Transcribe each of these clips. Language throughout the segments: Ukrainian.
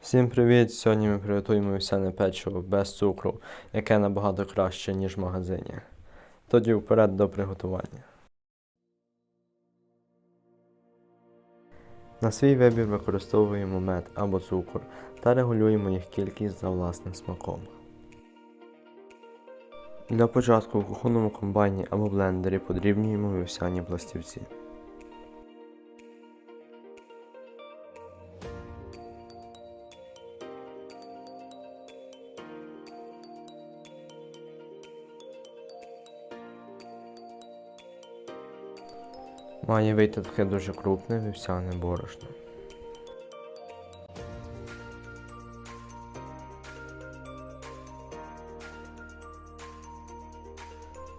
Всім привіт! Сьогодні ми приготуємо вівсяне печиво без цукру, яке набагато краще, ніж в магазині. Тоді вперед до приготування. На свій вибір використовуємо мед або цукор та регулюємо їх кількість за власним смаком. Для початку в кухонному комбайні або блендері подрібнюємо вівсяні пластівці. Має вийти дуже крупне вівсяне борошно.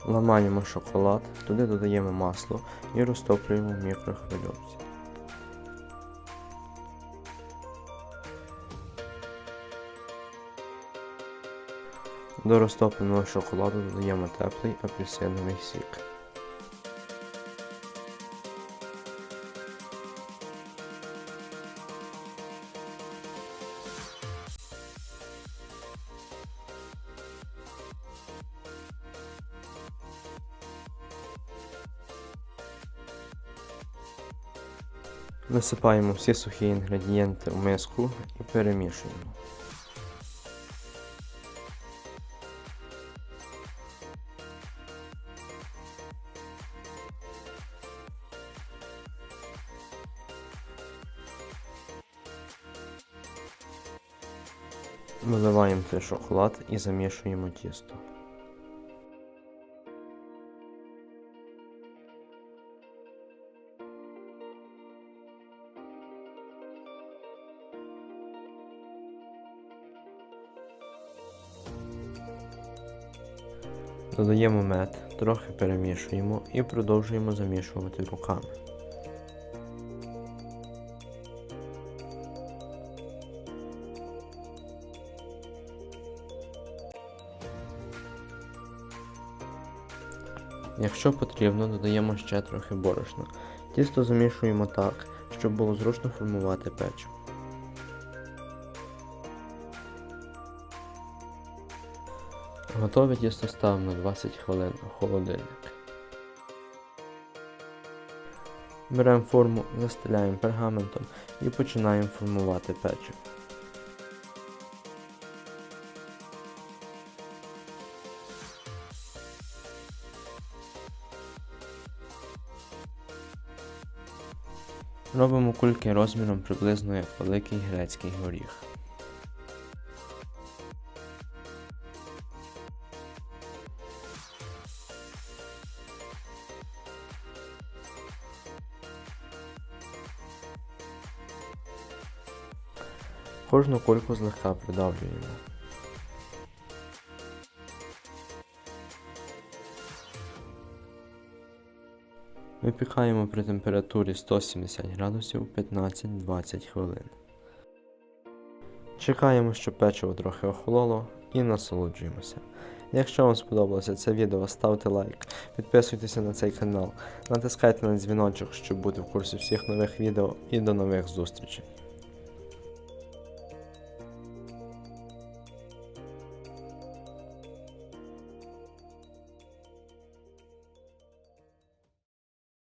Ламаємо шоколад, туди додаємо масло і розтоплюємо в мікрохвильовці. До розтопленого шоколаду додаємо теплий апельсиновий сік. Висипаємо всі сухі інгредієнти в миску і перемішуємо. Виливаємо цей шоколад і замішуємо тісто. Додаємо мед, трохи перемішуємо і продовжуємо замішувати руками. Якщо потрібно, додаємо ще трохи борошна. Тісто замішуємо так, щоб було зручно формувати печиво. Готове тісто ставимо на 20 хвилин у холодильник. Беремо форму, застеляємо пергаментом і починаємо формувати печиво. Робимо кульки розміром приблизно як великий грецький горіх. Кожну кульку злегка придавлюємо. Випікаємо при температурі 170 градусів 15-20 хвилин. Чекаємо, щоб печиво трохи охололо і насолоджуємося. Якщо вам сподобалося це відео, ставте лайк, підписуйтеся на цей канал, натискайте на дзвіночок, щоб бути в курсі всіх нових відео і до нових зустрічей.